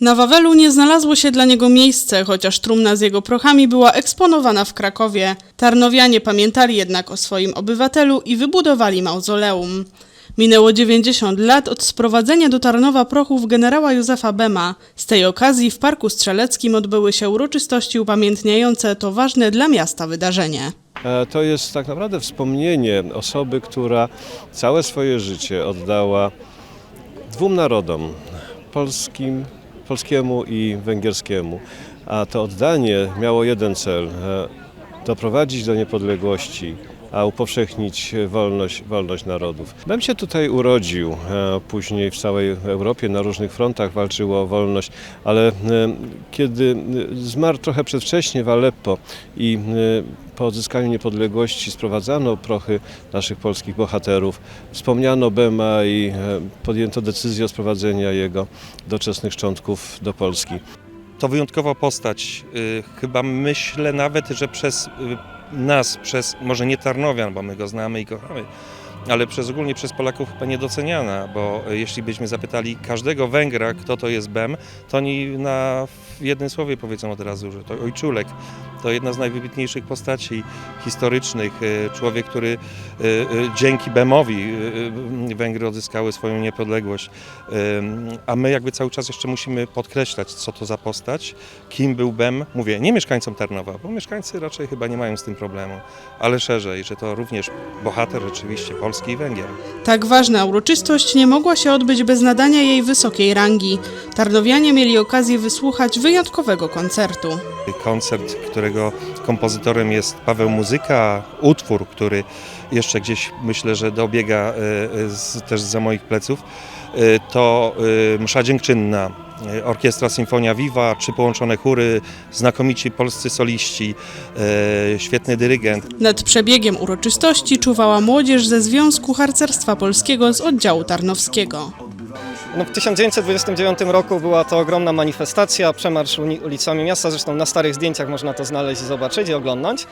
Na Wawelu nie znalazło się dla niego miejsce, chociaż trumna z jego prochami była eksponowana w Krakowie. Tarnowianie pamiętali jednak o swoim obywatelu i wybudowali mauzoleum. Minęło 90 lat od sprowadzenia do Tarnowa prochów generała Józefa Bema. Z tej okazji w Parku Strzeleckim odbyły się uroczystości upamiętniające to ważne dla miasta wydarzenie. E, To jest tak naprawdę wspomnienie osoby, która całe swoje życie oddała dwóm narodom, polskim, polskiemu i węgierskiemu. A to oddanie miało jeden cel, e, doprowadzić do niepodległości, a upowszechnić wolność, wolność narodów. Bem się tutaj urodził, e, później w całej Europie na różnych frontach walczył o wolność, ale e, kiedy zmarł trochę przedwcześnie w Aleppo i po odzyskaniu niepodległości sprowadzano prochy naszych polskich bohaterów, wspomniano Bema i e, podjęto decyzję o sprowadzeniu jego doczesnych szczątków do Polski. To wyjątkowa postać. Y, Chyba myślę nawet, że przez y, nas, przez może nie Tarnowian, bo my go znamy i kochamy, ale przez ogólnie przez Polaków chyba niedoceniana, bo y, jeśli byśmy zapytali każdego Węgra, kto to jest Bem, to oni na w jednym słowie powiedzą od razu, że to ojczulek. To jedna z najwybitniejszych postaci historycznych. y, Człowiek, który y, dzięki Bemowi Węgry odzyskały swoją niepodległość. A my jakby cały czas jeszcze musimy podkreślać, co to za postać, kim był Bem. Mówię, nie mieszkańcom Tarnowa, bo mieszkańcy raczej chyba nie mają z tym problemu, ale szerzej, że to również bohater rzeczywiście Polski i Węgier. Tak ważna uroczystość nie mogła się odbyć bez nadania jej wysokiej rangi. Tarnowianie mieli okazję wysłuchać wyjątkowego koncertu. Koncert, którego kompozytorem jest Paweł Muzyka, utwór, który jeszcze gdzieś myślę, że dobiega e, e, z, też za moich pleców, e, to msza dziękczynna. E, Orkiestra Symfonia Viva, trzy połączone chóry, znakomici polscy soliści, e, świetny dyrygent. Nad przebiegiem uroczystości czuwała młodzież ze Związku Harcerstwa Polskiego z oddziału tarnowskiego. No, w 1929 roku była to ogromna manifestacja, przemarsz ulicami miasta, zresztą na starych zdjęciach można to znaleźć i zobaczyć i oglądnąć.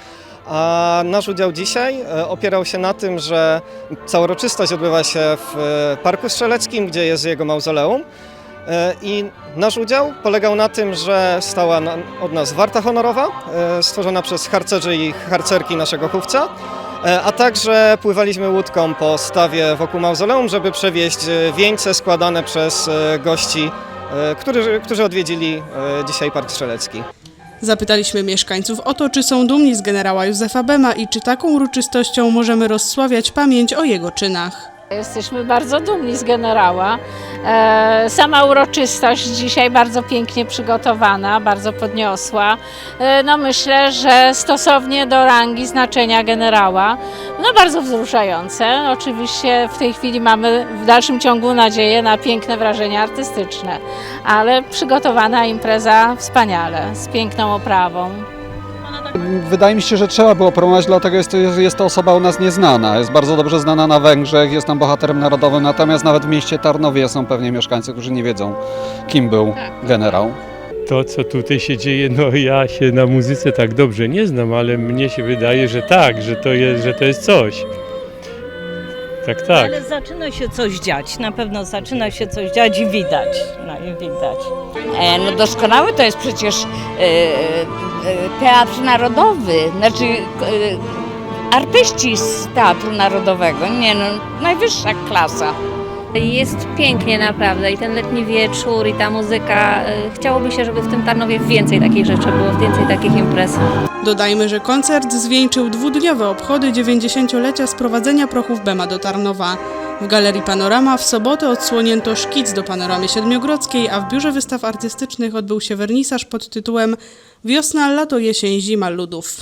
A nasz udział dzisiaj e, opierał się na tym, że cała uroczystość odbywa się w Parku Strzeleckim, gdzie jest jego mauzoleum. E, I nasz udział polegał na tym, że stała od nas warta honorowa, e, stworzona przez harcerzy i harcerki naszego chówca. E, A także pływaliśmy łódką po stawie wokół mauzoleum, żeby przewieźć wieńce składane przez gości, którzy, którzy odwiedzili dzisiaj Park Strzelecki. Zapytaliśmy mieszkańców o to, czy są dumni z generała Józefa Bema i czy taką uroczystością możemy rozsławiać pamięć o jego czynach. Jesteśmy bardzo dumni z generała. E, Sama uroczystość dzisiaj bardzo pięknie przygotowana, bardzo podniosła. E, No myślę, że stosownie do rangi znaczenia generała. No bardzo wzruszające. Oczywiście w tej chwili mamy w dalszym ciągu nadzieję na piękne wrażenia artystyczne, ale przygotowana impreza wspaniale, z piękną oprawą. Wydaje mi się, że trzeba było promować, dlatego jest to, jest to osoba u nas nieznana. Jest bardzo dobrze znana na Węgrzech, jest tam bohaterem narodowym, natomiast nawet w mieście Tarnowie są pewnie mieszkańcy, którzy nie wiedzą, kim był generał. to, co tutaj się dzieje, no ja się na muzyce tak dobrze nie znam, ale mnie się wydaje, że tak, że to jest, że to jest coś. Tak, tak. Ale zaczyna się coś dziać, na pewno zaczyna się coś dziać i widać, no i widać. E, No doskonały to jest przecież e, e, teatr narodowy, znaczy e, artyści z Teatru Narodowego. Nie no, najwyższa klasa. Jest pięknie naprawdę i ten letni wieczór i ta muzyka. y, Chciałoby się, żeby w tym Tarnowie więcej takich rzeczy było, więcej takich imprez. Dodajmy, że koncert zwieńczył dwudniowe obchody 90-lecia sprowadzenia prochów Bema do Tarnowa. W Galerii Panorama w sobotę odsłonięto szkic do panoramy siedmiogrodzkiej, a w Biurze Wystaw Artystycznych odbył się wernisaż pod tytułem Wiosna, lato, jesień, zima ludów.